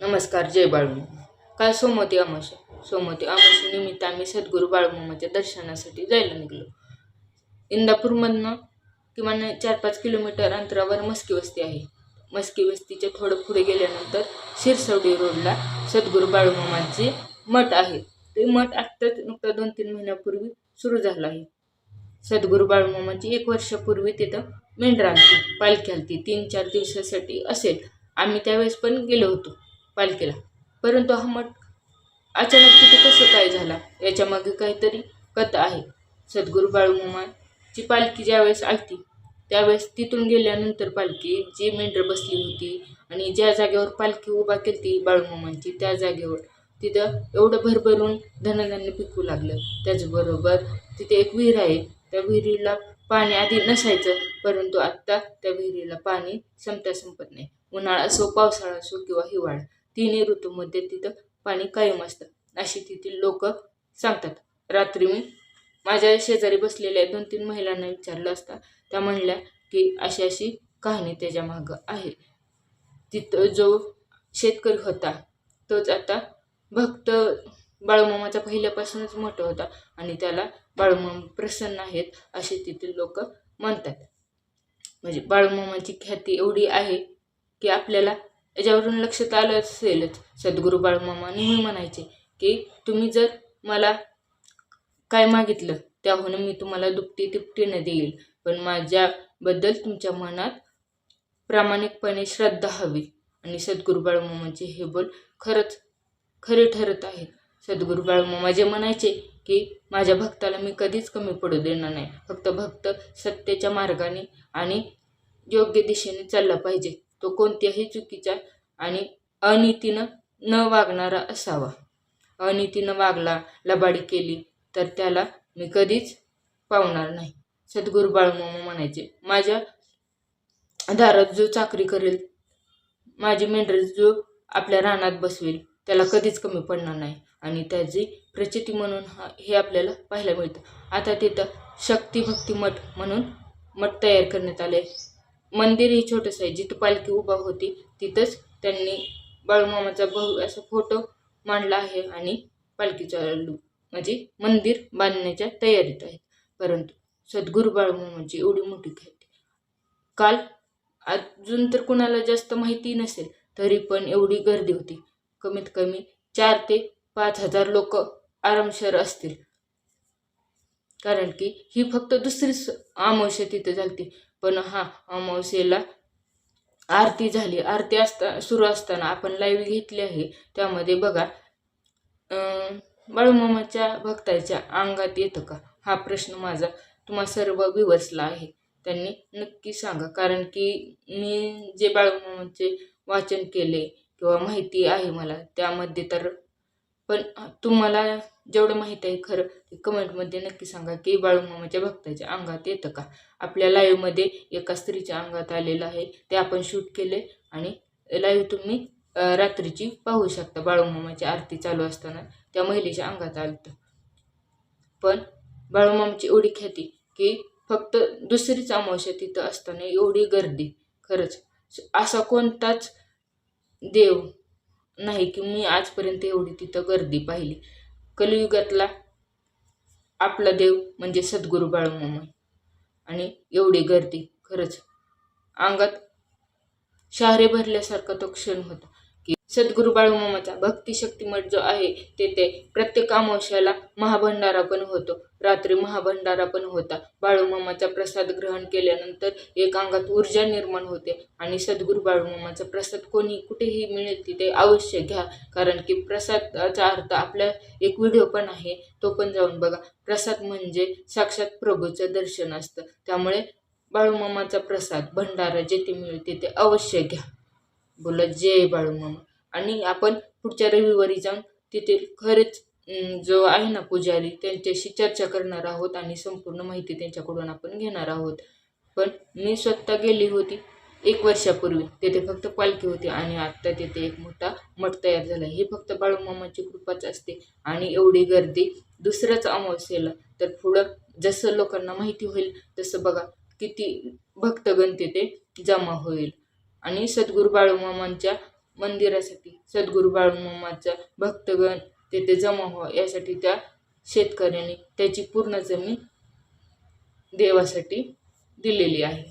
नमस्कार जय बाळू. काल सोमवती अमावस्या. सोमवती अमावस्येनिमित्त आम्ही सद्गुरू बाळूमामाच्या दर्शनासाठी जायला निघलो. इंदापूरमधनं किमान चार पाच किलोमीटर अंतरावर मस्की वस्ती आहे. मस्की वस्तीच्या थोडं पुढे गेल्यानंतर शिरसवडी रोडला सद्गुरू बाळूमामाचे मठ आहे. ते मठ आत्ताच नुकता दोन तीन महिन्यापूर्वी सुरू झालं आहे. सद्गुरू बाळूमामाची एक वर्षापूर्वी तिथं मेंढरा पालखी आलती. तीन चार दिवसासाठी असेल. आम्ही त्यावेळेस पण गेलो होतो. पालखीला परंतु हा मठ अचानक तिथे कसं काय झाला? याच्यामागे काहीतरी कथा आहे. सद्गुरू बाळूमामाची पालखी ज्यावेळेस ऐकती त्यावेळेस तिथून गेल्यानंतर पालखी जी मेंढर बसली होती आणि ज्या जागेवर पालखी उभा केली ती बाळूमामांची त्या जागेवर तिथं एवढं भरभरून धनधान्य पिकू लागलं. त्याचबरोबर तिथे एक विहीर आहे. त्या विहिरीला पाणी आधी नसायचं परंतु आत्ता त्या विहिरीला पाणी संपता संपत नाही. उन्हाळा असो पावसाळा असो किंवा हिवाळा. तिन्ही ऋतूमध्ये तिथं पाणी कायम असतं. अशी तिथील लोक सांगतात रात्री मी माझ्या शेजारी बसलेल्या दोन तीन महिलांना विचारलं असता त्या म्हणल्या की अशी अशी कहाणी त्याच्या मागं आहे. तिथं जो शेतकरी होता तोच आता भक्त बाळूमामाचा पहिल्यापासूनच मोठा होता आणि त्याला बाळूमामा प्रसन्न आहेत असे तिथील लोक म्हणतात. म्हणजे बाळूमामाची ख्याती एवढी आहे की आपल्याला याच्यावरून लक्षात आलं असेलच. सद्गुरू बाळमामा नेहमी म्हणायचे की तुम्ही जर मला काय मागितलं त्याहून मी तुम्हाला दुपटी तिपटीनं देईल. पण माझ्याबद्दल तुमच्या मनात प्रामाणिकपणे श्रद्धा हवी. आणि सद्गुरू बाळमामाचे हे बोल खरंच खरे ठरत आहेत. सद्गुरू बाळमामा जे म्हणायचे की माझ्या भक्ताला मी कधीच कमी पडू देणार नाही. फक्त भक्त सत्याच्या मार्गाने आणि योग्य दिशेने चालला पाहिजे. तो कोणत्याही चुकीच्या आणि अनितीनं न वागणारा असावा. अनितीनं वागला लबाडी केली तर त्याला मी कधीच पावणार नाही. सद्गुरू बाळूमामा म्हणायचे माझ्या दारात जो चाकरी करेल माझी मेंढर जो आपल्या रानात बसवेल त्याला कधीच कमी पडणार नाही आणि त्याची प्रचिती म्हणून हा हे आपल्याला पाहायला मिळतं. आता तिथं शक्ती भक्ती मठ म्हणून मठ तयार करण्यात आले मंदिर हे छोटंसं आहे. जिथं पालखी उभा होती तिथंच त्यांनी बाळूमामाचा बहु असा फोटो मांडला आहे आणि पालखी चालू म्हणजे मंदिर बांधण्याच्या तयारीत आहेत परंतु सद्गुरू बाळूमामाची एवढी मोठी ख्याती. काल अजून तर कुणाला जास्त माहिती नसेल तरी पण एवढी गर्दी होती. कमीत कमी चार ते पाच हजार लोक आरामशर असतील. कारण की ही फक्त दुसरीच अमावस्या तिथं झालती. पण हा अमावस्येला आरती झाली. आरती असता सुरू असताना आपण लाईव्ह घेतली आहे. त्यामध्ये बघा बाळूमामाच्या भक्ताच्या अंगात येतं का? हा प्रश्न माझा तुम्हा सर्व विवसला आहे. त्यांनी नक्की सांगा. कारण की मी जे बाळूमामाचे वाचन केले किंवा माहिती आहे मला त्यामध्ये तर पण तुम्हाला जेवढं माहीत आहे खरं ते कमेंटमध्ये नक्की सांगा की बाळूमामाच्या भक्ताच्या अंगात येतं का? आपल्या लाईव्हमध्ये एका स्त्रीच्या अंगात आलेलं आहे ते आपण शूट केले आणि लाईव्ह तुम्ही रात्रीची पाहू शकता. बाळूमामाची आरती चालू असताना त्या महिलेच्या अंगात आलं पण बाळूमामाची एवढी ख्याती की फक्त दुसरीच अमावस्या तिथं असताना एवढी गर्दी. खरंच असा कोणताच देव नाही की मी आजपर्यंत एवढी तिथं गर्दी पाहिली. कलियुगातला आपला देव म्हणजे सद्गुरू बाळूमामा. आणि एवढी गर्दी खरंच. अंगात शहरे भरल्यासारखा तो क्षण होता. की सद्गुरू बाळूमामाचा भक्तिशक्ती मठ जो आहे तेथे प्रत्येक अमावश्याला महाभंडारा पण होतो. रात्री महाभंडारा पण होता. बाळूमामाचा प्रसाद ग्रहण केल्यानंतर एक अंगात ऊर्जा निर्माण होते आणि सद्गुरू बाळूमामाचा प्रसाद कोणी कुठेही मिळेल तिथे अवश्य घ्या. कारण की प्रसादाचा अर्थ आपला एक व्हिडिओ पण आहे तो पण जाऊन बघा. प्रसाद म्हणजे साक्षात प्रभूचं दर्शन असतं. त्यामुळे बाळूमामाचा प्रसाद भंडारा जेथे मिळते ते अवश्य घ्या. बोला जय बाळूमामा आणि आपण पुढच्या रविवारी जाऊन तिथे खरेच जो आहे ना पुजारी त्यांच्याशी चर्चा करणार आहोत आणि संपूर्ण माहिती त्यांच्याकडून आपण घेणार आहोत. पण मी स्वतः गेली होती एक वर्षापूर्वी. तेथे फक्त पालखी होती आणि आत्ता तिथे एक मोठा मठ तयार झाला. हे फक्त बाळूमामाची कृपाच असते आणि एवढी गर्दी दुसऱ्याच अमावस्येला. तर पुढं जसं लोकांना माहिती होईल तसं बघा किती भक्तगण तिथे जमा होईल. आणि सद्गुरू बाळूमामांच्या मंदिरासाठी. सद्गुरू बाळूमामाचा भक्तगण तेथे जमा व्हावा यासाठी त्या शेतकऱ्याने त्याची पूर्ण जमीन देवासाठी दिलेली आहे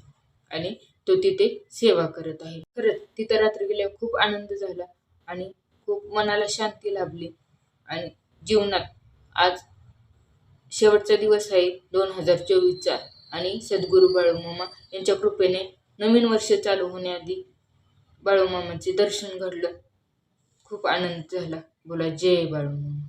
आणि तो तिथे सेवा करत आहे. खरंच तिथं रात्री गेल्यावर खूप आनंद झाला आणि खूप मनाला शांती लाभली आणि जीवनात आज शेवटचा दिवस आहे दोन हजार चोवीसचा आणि सद्गुरू बाळूमामा यांच्या कृपेने नवीन वर्ष चालू होण्याआधी बाळूमामाचे दर्शन घडलं. खूप आनंद झाला. बोला जय बाळूमामा.